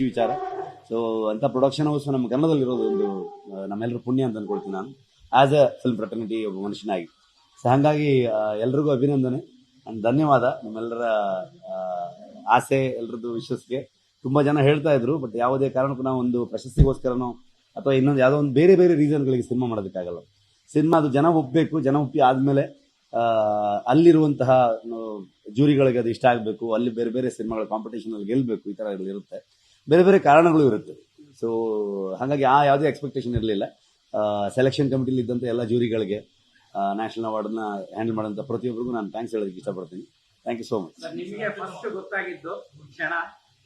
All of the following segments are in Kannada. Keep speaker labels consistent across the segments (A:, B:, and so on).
A: ವಿಚಾರ. ಸೊ ಅಂತ ಪ್ರೊಡಕ್ಷನ್ ಹೌಸ್ ನಮ್ಮ ಕನ್ನಡದಲ್ಲಿ ಇರೋದು ಒಂದು ನಮ್ಮೆಲ್ಲರ ಪುಣ್ಯ ಅಂತ ಅನ್ಕೊಳ್ತೀನಿ ನಾನು. ಆಸ್ ಅ ಫಿಲ್ಮ್ ಫ್ರಟರ್ನಿಟಿ ಒಬ್ಬ ಮನುಷ್ಯನಾಗಿ. ಸೊ ಹಾಗಾಗಿ ಎಲ್ರಿಗೂ ಅಭಿನಂದನೆ ಅಂಡ್ ಧನ್ಯವಾದ ನಿಮ್ಮೆಲ್ಲರ ಆಸೆ, ಎಲ್ರದ್ದು ವಿಶ್ವಸ್ಗೆ ತುಂಬಾ ಜನ ಹೇಳ್ತಾ ಇದ್ರು ಬಟ್ ಯಾವುದೇ ಕಾರಣಕ್ಕೂ ನಾವು ಒಂದು ಪ್ರಶಸ್ತಿಗೋಸ್ಕರನೋ ಅಥವಾ ಇನ್ನೊಂದು ಯಾವುದೋ ಒಂದು ಬೇರೆ ಬೇರೆ ರೀಸನ್ಗಳಿಗೆ ಸಿನಿಮಾ ಮಾಡೋದಕ್ಕಾಗಲ್ಲ. ಸಿನಿಮಾ ಅದು ಜನ ಒಪ್ಪಬೇಕು ಜನ ಒಪ್ಪಿ ಆದಮೇಲೆ ಅಲ್ಲಿರುವಂತಹ ಜೂರಿಗಳಿಗೆ ಅದು ಇಷ್ಟ ಆಗಬೇಕು, ಅಲ್ಲಿ ಬೇರೆ ಬೇರೆ ಸಿನಿಮಾಗಳ ಕಾಂಪಿಟೇಷನಲ್ಲಿ ಗೆಲ್ಲಬೇಕು ಈ ಎಲ್ಲ ಇರುತ್ತೆ. ಬೇರೆ ಬೇರೆ ಕಾರಣಗಳು ಇರುತ್ತೆ. ಸೊ ಹಾಗಾಗಿ ಆ ಯಾವುದೇ ಎಕ್ಸ್ಪೆಕ್ಟೇಷನ್ ಇರಲಿಲ್ಲ. ಸೆಲೆಕ್ಷನ್ ಕಮಿಟಿಲಿ ಇದ್ದಂಥ ಎಲ್ಲ ಜೂರಿಗಳಿಗೆ ನ್ಯಾಷನಲ್ ಅವಾರ್ಡ್ನ ಹ್ಯಾಂಡಲ್ ಮಾಡೋಂಥ ಪ್ರತಿಯೊಬ್ಬರಿಗೂ ನಾನು ಥ್ಯಾಂಕ್ಸ್ ಹೇಳೋದಕ್ಕೆ ಇಷ್ಟಪಡ್ತೀನಿ. Thank you so much
B: sir ನಿಮಗೆ ಫಸ್ಟ್ ಗೊತ್ತಾಗಿದ್ದು ಕ್ಷಣ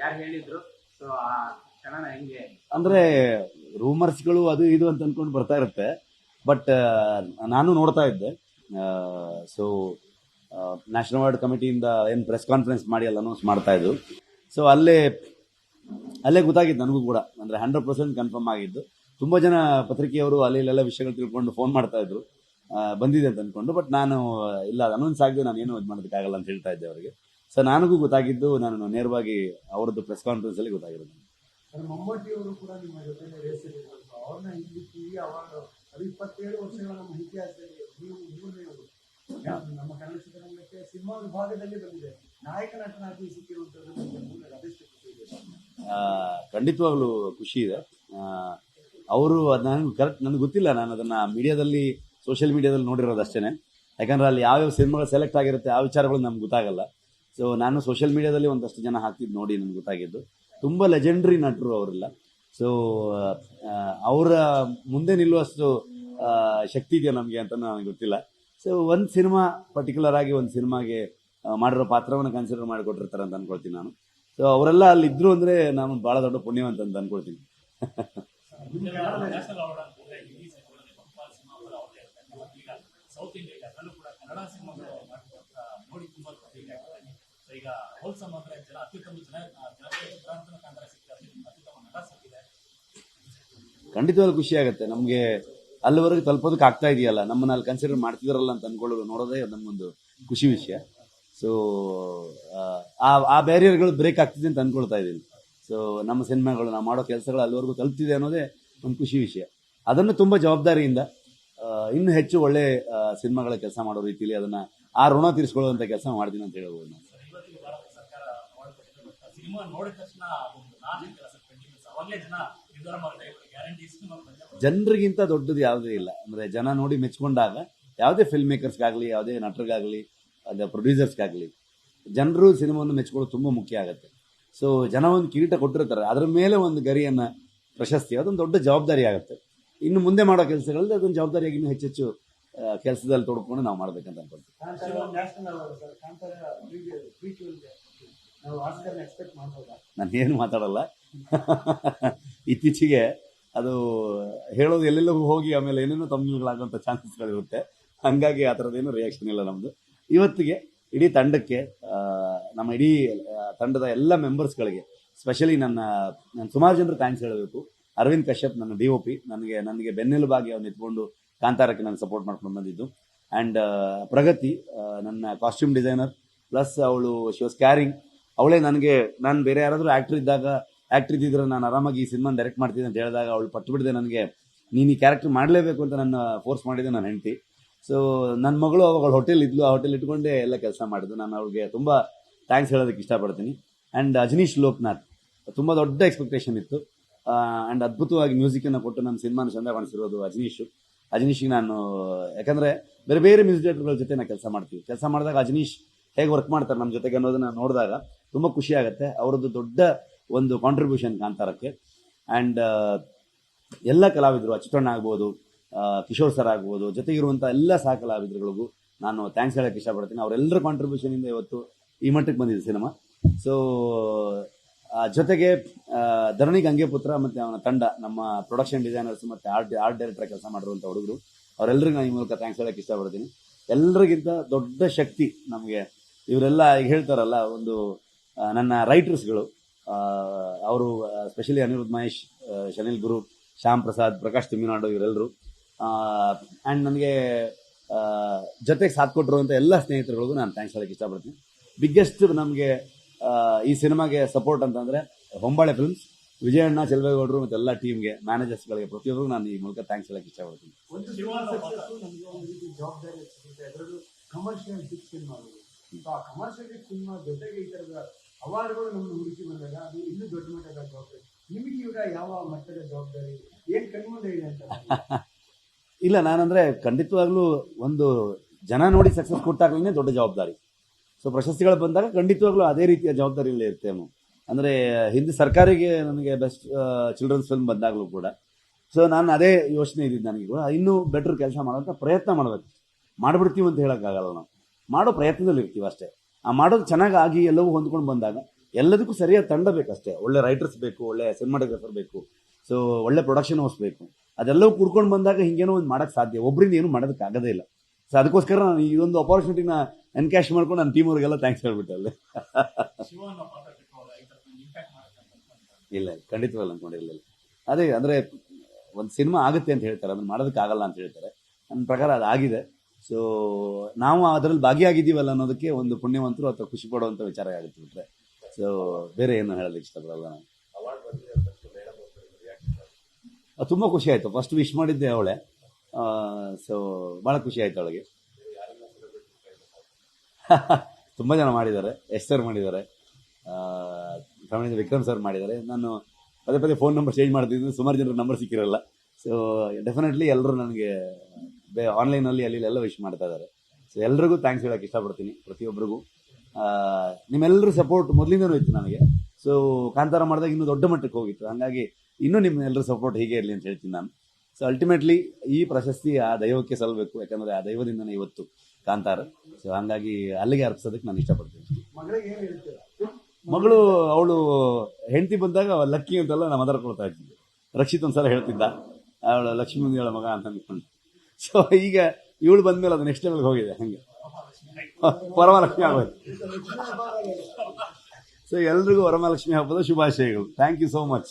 B: ಯಾರು ಹೇಳಿದ್ರು? ಸೊ ಆ ಕ್ಷಣನ ಹೆಂಗೆ?
A: ಅಂದರೆ ರೂಮರ್ಸ್ಗಳು ಅದು ಇದು ಅಂತ ಅಂದ್ಕೊಂಡು ಬರ್ತಾ ಇರುತ್ತೆ. ಬಟ್ ನಾನು ನೋಡ್ತಾ ಇದ್ದೆ. ಸೊ ನ್ಯಾಷನಲ್ ಅವಾರ್ಡ್ ಕಮಿಟಿಯಿಂದ ಏನು ಪ್ರೆಸ್ ಕಾನ್ಫರೆನ್ಸ್ ಮಾಡಿ ಎಲ್ಲ ಅನೌನ್ಸ್ ಮಾಡ್ತಾ ಇದ್ರು. ಸೊ ಅಲ್ಲೇ ಅಲ್ಲೇ ಗೊತ್ತಾಗಿತ್ತು ನನಗೂ ಕೂಡ. ಅಂದರೆ ಹಂಡ್ರೆಡ್ ಪರ್ಸೆಂಟ್ ಕನ್ಫರ್ಮ್ ಆಗಿದ್ದು ತುಂಬ ಜನ ಪತ್ರಿಕೆಯವರು ಅಲ್ಲಿ ಇಲ್ಲೆಲ್ಲ ವಿಷಯಗಳು ತಿಳ್ಕೊಂಡು ಫೋನ್ ಮಾಡ್ತಾ ಇದ್ರು. ಬಂದಿದೆ ಅಂತ ಅಂದ್ಕೊಂಡು ಬಟ್ ನಾನು, ಇಲ್ಲ ಅನೌನ್ಸ್ ಆಗದೆ ನಾನು ಏನು ಇದು ಮಾಡೋದಕ್ಕಾಗಲ್ಲ ಅಂತ ಹೇಳ್ತಾ ಇದ್ದೆ ಅವರಿಗೆ. ಸೊ ನನಗೂ ಗೊತ್ತಾಗಿದ್ದು ನಾನು ನೇರವಾಗಿ ಅವರದ್ದು ಪ್ರೆಸ್ ಕಾನ್ಫರೆನ್ಸ್ ಅಲ್ಲಿ ಗೊತ್ತಾಗಿರೋದು.
C: ಸಿನಿಮಾ ವಿಭಾಗದಲ್ಲಿ ಬಂದಿದೆ. ನಾಯಕ ನಟನಾಗಿ ಸಿಕ್ಕಿರುವಂಥದ್ದು
A: ಖಂಡಿತವಾಗ್ಲೂ ಖುಷಿ ಇದೆ. ಅವರು ನನಗೆ ಕರೆಕ್ಟ್ ನನಗೆ ಗೊತ್ತಿಲ್ಲ, ನಾನು ಅದನ್ನ ಮೀಡಿಯಾದಲ್ಲಿ, ಸೋಷಿಯಲ್ ಮೀಡಿಯಾದಲ್ಲಿ ನೋಡಿರೋದು ಅಷ್ಟೇನೆ. ಯಾಕಂದ್ರೆ ಅಲ್ಲಿ ಯಾವ್ಯಾವ ಸಿನಿಮಾಗಳು ಸೆಲೆಕ್ಟ್ ಆಗಿರುತ್ತೆ, ಆ ವಿಚಾರಗಳು ನಮ್ಗೆ ಗೊತ್ತಾಗಲ್ಲ. ಸೊ ನಾನು ಸೋಷಿಯಲ್ ಮೀಡಿಯಾದಲ್ಲಿ ಒಂದಷ್ಟು ಜನ ಹಾಕಿದ್ದು ನೋಡಿ ನನಗೆ ಗೊತ್ತಾಗಿದ್ದು. ತುಂಬ ಲೆಜೆಂಡ್ರಿ ನಟರು ಅವರೆಲ್ಲ. ಸೊ ಅವರ ಮುಂದೆ ನಿಲ್ಲುವಷ್ಟು ಶಕ್ತಿ ಇದೆಯಾ ನಮಗೆ ಅಂತ ನನಗೆ ಗೊತ್ತಿಲ್ಲ. ಸೊ ಒಂದು ಸಿನಿಮಾ ಪರ್ಟಿಕ್ಯುಲರ್ ಆಗಿ ಒಂದು ಸಿನಿಮಾಗೆ ಮಾಡಿರೋ ಪಾತ್ರವನ್ನು ಕನ್ಸಿಡರ್ ಮಾಡಿಕೊಟ್ಟಿರ್ತಾರೆ ಅಂತ ಅನ್ಕೊಳ್ತೀನಿ ನಾನು. ಸೊ ಅವರೆಲ್ಲ ಅಲ್ಲಿ ಇದ್ರು ಅಂದ್ರೆ ನಾನು ಬಹಳ ದೊಡ್ಡ ಪುಣ್ಯವಂತ ಅಂತ ಅನ್ಕೊಳ್ತೀನಿ. ಖಂಡಿತವಾಗ್ಲೂ ಖುಷಿ ಆಗುತ್ತೆ. ನಮಗೆ ಅಲ್ಲಿವರೆಗೆ ತಲುಪೋದಕ್ಕೆ ಆಗ್ತಾ ಇದೆಯಲ್ಲ. ನಮ್ಮನ್ನ ಅಲ್ಲಿ ಕನ್ಸಿಡರ್ ಮಾಡ್ತಿದಾರಲ್ಲ ಅಂತ ಅನ್ಕೊಳ್ಳೋದು ನೋಡೋದೇ ನಮ್ಮೊಂದು ಖುಷಿ ವಿಷಯ. ಸೊ ಆ ಬ್ಯಾರಿಯರ್ಗಳು ಬ್ರೇಕ್ ಆಗ್ತಿದೆ ಅಂತ ಅಂದ್ಕೊಳ್ತಾ ಇದ್ದೀನಿ. ಸೊ ನಮ್ಮ ಸಿನಿಮಾಗಳು ನಾವು ಮಾಡೋ ಕೆಲಸಗಳು ಅಲ್ಲಿವರೆಗೂ ತಲುಪ್ತಿದೆ ಅನ್ನೋದೇ ಒಂದು ಖುಷಿ ವಿಷಯ. ಅದನ್ನು ತುಂಬ ಜವಾಬ್ದಾರಿಯಿಂದ ಇನ್ನೂ ಹೆಚ್ಚು ಒಳ್ಳೆ ಸಿನಿಮಾಗಳ ಕೆಲಸ ಮಾಡೋ ರೀತಿಯಲ್ಲಿ ಅದನ್ನು ಆ ಋಣ ತೀರಿಸ್ಕೊಳ್ಳುವಂಥ ಕೆಲಸ ಮಾಡ್ತೀನಿ ಅಂತ ಹೇಳ್ಬೋದು ನಾನು. ಜನರಿಗಿಂತ ದೊಡ್ಡದು ಯಾವುದೇ ಇಲ್ಲ. ಅಂದರೆ ಜನ ನೋಡಿ ಮೆಚ್ಕೊಂಡಾಗ, ಯಾವುದೇ ಫಿಲ್ಮ್ ಮೇಕರ್ಸ್ಗಾಗಲಿ ಯಾವುದೇ ನಟರಿಗಾಗಲಿ ಅದ ಪ್ರೊಡ್ಯೂಸರ್ಸ್ಗಾಗಲಿ ಜನರು ಸಿನಿಮಾವನ್ನು ಮೆಚ್ಕೊಳ್ಳೋದು ತುಂಬ ಮುಖ್ಯ ಆಗುತ್ತೆ. ಸೊ ಜನ ಒಂದು ಕಿರೀಟ ಕೊಟ್ಟಿರ್ತಾರೆ. ಅದರ ಮೇಲೆ ಒಂದು ಗರಿಯನ್ನು ಪ್ರಶಸ್ತಿ, ಅದೊಂದು ದೊಡ್ಡ ಜವಾಬ್ದಾರಿ ಆಗುತ್ತೆ. ಇನ್ನು ಮುಂದೆ ಮಾಡೋ ಕೆಲಸಗಳಲ್ಲಿ ಅದೊಂದು ಜವಾಬ್ದಾರಿಯಾಗಿ ಇನ್ನೂ ಹೆಚ್ಚೆಚ್ಚು ಕೆಲಸದಲ್ಲಿ ತೊಡ್ಕೊಂಡು ನಾವು ಮಾಡ್ಬೇಕಂತ ನಾನು ಏನು ಮಾತಾಡಲ್ಲ. ಇತ್ತೀಚೆಗೆ ಅದು ಹೇಳೋದು ಎಲ್ಲೆಲ್ಲೂ ಹೋಗಿ ಆಮೇಲೆ ಏನೇನೋ ತಮ್ಮಗಳಾಗುವಂಥ ಚಾನ್ಸಸ್ಗಳಿರುತ್ತೆ ಹಂಗಾಗಿ ಆ ಥರದ್ದೇನು ರಿಯಾಕ್ಷನ್ ಇಲ್ಲ ನಮ್ಮದು ಇವತ್ತಿಗೆ ಇಡೀ ತಂಡಕ್ಕೆ ನಮ್ಮ ಇಡೀ ತಂಡದ ಎಲ್ಲ ಮೆಂಬರ್ಸ್ಗಳಿಗೆ ಸ್ಪೆಷಲಿ ನನ್ನ ನಾನು ಸುಮಾರು ಜನರು ಥ್ಯಾಂಕ್ಸ್ ಹೇಳಬೇಕು. ಅರವಿಂದ್ ಕಶ್ಯಪ್ ನನ್ನ ಡಿ ಒ ಪಿ ನನಗೆ ನನಗೆ ಬೆನ್ನೆಲುಬಾಗಿ ಅವ್ನು ನಿಂತ್ಕೊಂಡು ಕಾಂತಾರಕ್ಕೆ ನಾನು ಸಪೋರ್ಟ್ ಮಾಡ್ಕೊಂಡು ಬಂದಿದ್ದು. ಆ್ಯಂಡ್ ಪ್ರಗತಿ ನನ್ನ ಕಾಸ್ಟ್ಯೂಮ್ ಡಿಸೈನರ್ ಪ್ಲಸ್ ಅವಳು ಶಿ ವಾಸ್ ಕ್ಯಾರಿಂಗ್ ಅವಳೇ ನನಗೆ, ನಾನು ಬೇರೆ ಯಾರಾದರೂ ಆ್ಯಕ್ಟ್ರ್ ಇದ್ದಾಗ ಆ್ಯಕ್ಟ್ರ್ ಇದ್ದಿದ್ರೆ ನಾನು ಆರಾಮಾಗಿ ಈ ಸಿನಿಮಾನ ಡೈರೆಕ್ಟ್ ಮಾಡ್ತೀನಿ ಅಂತ ಹೇಳಿದಾಗ ಅವಳು ಪಟ್ಟು ಬಿಡದೆ ನನಗೆ, ನೀನು ಈ ಕ್ಯಾರೆಕ್ಟರ್ ಮಾಡಲೇಬೇಕು ಅಂತ ನನ್ನ ಫೋರ್ಸ್ ಮಾಡಿದೆ ನನ್ನ ಹೆಂಡತಿ. ಸೊ ನನ್ನ ಮಗಳು ಅವಾಗ ಹೋಟೆಲ್ ಇದ್ಲು. ಆ ಹೋಟೆಲ್ ಇಟ್ಕೊಂಡೇ ಎಲ್ಲ ಕೆಲಸ ಮಾಡಿದ್ದು ನಾನು ಅವ್ರಿಗೆ ತುಂಬ ಥ್ಯಾಂಕ್ಸ್ ಹೇಳೋದಕ್ಕೆ ಇಷ್ಟಪಡ್ತೀನಿ. ಆ್ಯಂಡ್ ಅಜನೀಶ್ ಲೋಕ್ನಾಥ್. ತುಂಬ ದೊಡ್ಡ ಎಕ್ಸ್ಪೆಕ್ಟೇಷನ್ ಇತ್ತು. ಆ್ಯಂಡ್ ಅದ್ಭುತವಾಗಿ ಮ್ಯೂಸಿಕನ್ನು ಕೊಟ್ಟು ನಮ್ಮ ಸಿನಿಮಾನ ಚಂದ ಕಾಣಿಸಿರೋದು ಅಜನೀಶ್. ಅಜನೀಶ್ಗೆ ನಾನು, ಯಾಕಂದರೆ ಬೇರೆ ಬೇರೆ ಮ್ಯೂಸಿಕ್ ಡೈರೆಕ್ಟರ್ಗಳ ಜೊತೆ ನಾನು ಕೆಲಸ ಮಾಡ್ತೀವಿ. ಕೆಲಸ ಮಾಡಿದಾಗ ಅಜನೀಶ್ ಹೇಗೆ ವರ್ಕ್ ಮಾಡ್ತಾರೆ ನಮ್ಮ ಜೊತೆಗೆ ಅನ್ನೋದನ್ನ ನೋಡಿದಾಗ ತುಂಬ ಖುಷಿ ಆಗುತ್ತೆ. ಅವರದ್ದು ದೊಡ್ಡ ಒಂದು ಕಾಂಟ್ರಿಬ್ಯೂಷನ್ ಕಾಂತಾರಕ್ಕೆ ಆ್ಯಂಡ್ ಎಲ್ಲ ಕಲಾವಿದರು. ಅಚ್ಚುತಣ್ಣ ಆಗ್ಬೋದು. ಕಿಶೋರ್ ಸರ್ ಆಗ್ಬೋದು ಜೊತೆಗಿರುವಂಥ ಎಲ್ಲ ಸಹ ಕಲಾವಿದರುಗಳಿಗೂ ನಾನು ಥ್ಯಾಂಕ್ಸ್ ಹೇಳಕ್ಕೆ ಇಷ್ಟಪಡ್ತೀನಿ. ಅವರೆಲ್ಲರ ಕಾಂಟ್ರಿಬ್ಯೂಷನ್ ಇಂದ ಇವತ್ತು ಈ ಮಟ್ಟಕ್ಕೆ ಬಂದಿದೆ ಸಿನಿಮಾ ಸೊ ಜೊತೆಗೆ ಧರಣಿ ಗಂಗೆಪುತ್ರ ಮತ್ತು ಅವನ ತಂಡ, ನಮ್ಮ ಪ್ರೊಡಕ್ಷನ್ ಡಿಸೈನರ್ಸ್ ಮತ್ತು ಆರ್ಟ್ ಆರ್ಟ್ ಡೈರೆಕ್ಟರ್ ಕೆಲಸ ಮಾಡಿರುವಂಥ ಹುಡುಗರು ಅವರೆಲ್ಲರಿಗೂ ನಾನು ಈ ಮೂಲಕ ಥ್ಯಾಂಕ್ಸ್ ಹೇಳಕ್ಕೆ ಇಷ್ಟಪಡ್ತೀನಿ. ಎಲ್ಲರಿಗಿಂತ ದೊಡ್ಡ ಶಕ್ತಿ ನಮಗೆ, ಇವರೆಲ್ಲ ಈಗ ಹೇಳ್ತಾರಲ್ಲ, ಒಂದು ನನ್ನ ರೈಟರ್ಸ್ಗಳು ಅವರು ಸ್ಪೆಷಲಿ ಅನಿರುದ್ಧ ಮಹೇಶ್ ಶನಿಲ್ ಗುರು, ಶ್ಯಾಮ್ ಪ್ರಸಾದ್, ಪ್ರಕಾಶ್ ತಮಿಳುನಾಡು ಇವರೆಲ್ಲರೂ ಆ್ಯಂಡ್ ನನಗೆ ಜೊತೆಗೆ ಸಾಥ್ ಕೊಟ್ಟಿರುವಂಥ ಎಲ್ಲ ಸ್ನೇಹಿತರುಗಳಿಗೂ ನಾನು ಥ್ಯಾಂಕ್ಸ್ ಹೇಳಕ್ಕೆ ಇಷ್ಟಪಡ್ತೀನಿ. ಬಿಗ್ಗೆಸ್ಟ್ ನಮಗೆ ಈ ಸಿನಿಮಾಗೆ ಸಪೋರ್ಟ್ ಅಂತಂದರೆ ಹೊಂಬಾಳೆ ಫಿಲ್ಮ್ಸ್ ವಿಜಯಣ್ಣ ಚೆಲುವೇಗೌಡರು ಮತ್ತು ಎಲ್ಲ ಟೀಮ್ಗೆ ಮ್ಯಾನೇಜರ್ಸ್ಗಳಿಗೆ ಪ್ರತಿಯೊಬ್ಬರಿಗೂ ನಾನು ಈ ಮೂಲಕ ಥ್ಯಾಂಕ್ಸ್ ಹೇಳಕ್ಕೆ ಇಷ್ಟಪಡ್ತೀನಿ.
C: ಯಾವ ಮಟ್ಟದ ಜವಾಬ್ದಾರಿ? ಏನ್ ಕಣ್ಮುಂದೆ ಇದೆ ಅಂತ.
A: ಇಲ್ಲ, ನಾನಂದ್ರೆ ಖಂಡಿತವಾಗ್ಲೂ ಒಂದು ಜನ ನೋಡಿ ಸಕ್ಸಸ್ ಕೊಟ್ಟಾಗ್ಲೇ ದೊಡ್ಡ ಜವಾಬ್ದಾರಿ. ಸೊ ಪ್ರಶಸ್ತಿಗಳು ಬಂದಾಗ ಖಂಡಿತವಾಗ್ಲೂ ಅದೇ ರೀತಿಯ ಜವಾಬ್ದಾರಿ ಇರ್ತೇವೆ ಅಂದ್ರೆ, ಹಿಂದೆ ಸರ್ಕಾರಿಗೆ ನನಗೆ ಬೆಸ್ಟ್ ಚಿಲ್ಡ್ರನ್ಸ್ ಫಿಲ್ಮ್ ಬಂದಾಗಲೂ ಕೂಡ. ಸೊ ನಾನು ಅದೇ ಯೋಚನೆ ಇದ್ದಿದ್ದು ನನಗೆ ಕೂಡ, ಇನ್ನೂ ಬೆಟರ್ ಕೆಲಸ ಮಾಡೋಂಥ ಪ್ರಯತ್ನ ಮಾಡಬೇಕು. ಮಾಡ್ಬಿಡ್ತೀವಿ ಅಂತ ಹೇಳೋಕ್ಕಾಗಲ್ಲ ನಾವು. ಮಾಡೋ ಪ್ರಯತ್ನದಲ್ಲಿ ಇರ್ತೀವಿ ಅಷ್ಟೇ. ಆ ಮಾಡೋದು ಚೆನ್ನಾಗಿ ಆಗಿ ಎಲ್ಲವೂ ಹೊಂದ್ಕೊಂಡು ಬಂದಾಗ ಎಲ್ಲದಕ್ಕೂ ಸರಿಯಾದ ತಂಡ ಬೇಕಷ್ಟೇ. ಒಳ್ಳೆ ರೈಟರ್ಸ್ ಬೇಕು, ಒಳ್ಳೆ ಸಿನಿಮಾಟೋಗ್ರಾಫರ್ ಬೇಕು. ಸೊ ಒಳ್ಳೆ ಪ್ರೊಡಕ್ಷನ್ ಹೌಸ್ ಬೇಕು. ಅದೆಲ್ಲವೂ ಕುಡ್ಕೊಂಡು ಬಂದಾಗ ಹಿಂಗೇನೋ ಒಂದು ಮಾಡೋಕ್ಕೆ ಸಾಧ್ಯ. ಒಬ್ಬರಿಂದ ಏನು ಮಾಡೋದಕ್ಕೆ ಆಗೋದೇ ಇಲ್ಲ. ಸೊ ಅದಕ್ಕೋಸ್ಕರ ನಾನು ಈ ಒಂದು ಅಪಾರ್ಚುನಿಟಿನ ಎನ್ಕ್ಯಾಶ್ ಮಾಡ್ಕೊಂಡು ನನ್ನ ಟೀಮ್ ಅವ್ರಿಗೆಲ್ಲ ಥ್ಯಾಂಕ್ಸ್ ಹೇಳ್ಬಿಟ್ಟೆ ಅಲ್ಲಿ. ಇಲ್ಲ ಖಂಡಿತವಲ್ಲ ಅನ್ಕೊಂಡಿರಲಿಲ್ಲ ಅದೇ ಅಂದರೆ ಒಂದು ಸಿನಿಮಾ ಆಗುತ್ತೆ ಅಂತ ಹೇಳ್ತಾರೆ. ಅದನ್ನ ಮಾಡೋದಕ್ಕೆ ಆಗಲ್ಲ ಅಂತ ಹೇಳ್ತಾರೆ. ನನ್ನ ಪ್ರಕಾರ ಅದಾಗಿದೆ ಸೊ ನಾವು ಅದರಲ್ಲಿ ಭಾಗಿಯಾಗಿದ್ದೀವಲ್ಲ ಅನ್ನೋದಕ್ಕೆ ಒಂದು ಪುಣ್ಯವಂತರು ಅಥವಾ ಖುಷಿ ಪಡುವಂಥ ವಿಚಾರ ಆಗುತ್ತೆ ಬಿಟ್ಟರೆ ಸೊ ಬೇರೆ ಏನು ಹೇಳೋದಕ್ಕೆ ಇಷ್ಟಪಡಲ್ಲ ನಾನು. ಅದು ತುಂಬ ಖುಷಿ ಆಯಿತು. ಫಸ್ಟ್ ವಿಶ್ ಮಾಡಿದ್ದೆ ಅವಳೆ. ಸೊ ಭಾಳ ಖುಷಿ ಆಯಿತು ಅವಳಿಗೆ. ತುಂಬ ಜನ ಮಾಡಿದ್ದಾರೆ. ಎಸ್ ಸರ್ ಮಾಡಿದ್ದಾರೆ. ವಿಕ್ರಮ್ ಸರ್ ಮಾಡಿದ್ದಾರೆ. ನಾನು ಪದೇ ಪದೇ ಫೋನ್ ನಂಬರ್ ಚೇಂಜ್ ಮಾಡ್ತಿದ್ದೀನಿ ಸುಮಾರು ಜನರ ನಂಬರ್ ಸಿಕ್ಕಿರಲ್ಲ. ಸೊ ಡೆಫಿನೆಟ್ಲಿ ಎಲ್ಲರೂ ನನಗೆ ಬೇ ಆನ್ಲೈನಲ್ಲಿ ಅಲ್ಲಿ ಎಲ್ಲ ವಿಶ್ ಮಾಡ್ತಾ ಇದ್ದಾರೆ. ಸೊ ಎಲ್ರಿಗೂ ಥ್ಯಾಂಕ್ಸ್ ಹೇಳಕ್ಕೆ ಇಷ್ಟಪಡ್ತೀನಿ ಪ್ರತಿಯೊಬ್ಬರಿಗೂ ನಿಮ್ಮೆಲ್ಲರೂ ಸಪೋರ್ಟ್ ಮೊದಲಿಂದನೂ ಇತ್ತು ನನಗೆ. ಸೊ ಕಾಂತಾರ ಮಾಡಿದಾಗ ಇನ್ನೂ ದೊಡ್ಡ ಮಟ್ಟಕ್ಕೆ ಹೋಗಿತ್ತು. ಹಾಗಾಗಿ ಇನ್ನೂ ನಿಮ್ಮ ಎಲ್ಲರ ಸಪೋರ್ಟ್ ಹೀಗೆ ಇರಲಿ ಅಂತ ಹೇಳ್ತೀನಿ ನಾನು. ಸೊ ಅಲ್ಟಿಮೇಟ್ಲಿ ಈ ಪ್ರಶಸ್ತಿ ಆ ದೈವಕ್ಕೆ ಸಲ್ಲಬೇಕು ಯಾಕಂದ್ರೆ ಆ ದೈವದಿಂದನೇ ಇವತ್ತು ಕಾಂತಾರ. ಸೊ ಹಂಗಾಗಿ ಅಲ್ಲಿಗೆ ಅರ್ಪಿಸೋದಕ್ಕೆ ನಾನು ಇಷ್ಟಪಡ್ತೀನಿ. ಮಗಳು ಅವಳು ಹೆಂಡತಿ ಬಂದಾಗ ಲಕ್ಕಿ ಅಂತೆಲ್ಲ ನಮ್ಮ ಮದರ್ ಕೊಡ್ತಾ ಇದ್ದಿದ್ದು ರಕ್ಷಿತ್ ಒಂದ್ಸಲ ಹೇಳ್ತಿದ್ದ ಅವಳು ಲಕ್ಷ್ಮೀ ಅವಳ ಮಗ ಅಂತ ಅಂದ್ಕೊಂಡು. ಸೊ ಈಗ ಇವಳು ಬಂದ್ಮೇಲೆ ಅದು ನೆಕ್ಸ್ಟ್ ಲೆವೆಲ್ಗೆ ಹೋಗಿದೆ ಹಂಗೆ. ವರಮಹಾಲಕ್ಷ್ಮಿ ಆಗೋದು ಸೊ ಎಲ್ರಿಗೂ ವರಮಹಾಲಕ್ಷ್ಮಿ ಹಬ್ಬದ ಶುಭಾಶಯಗಳು. Thank you so much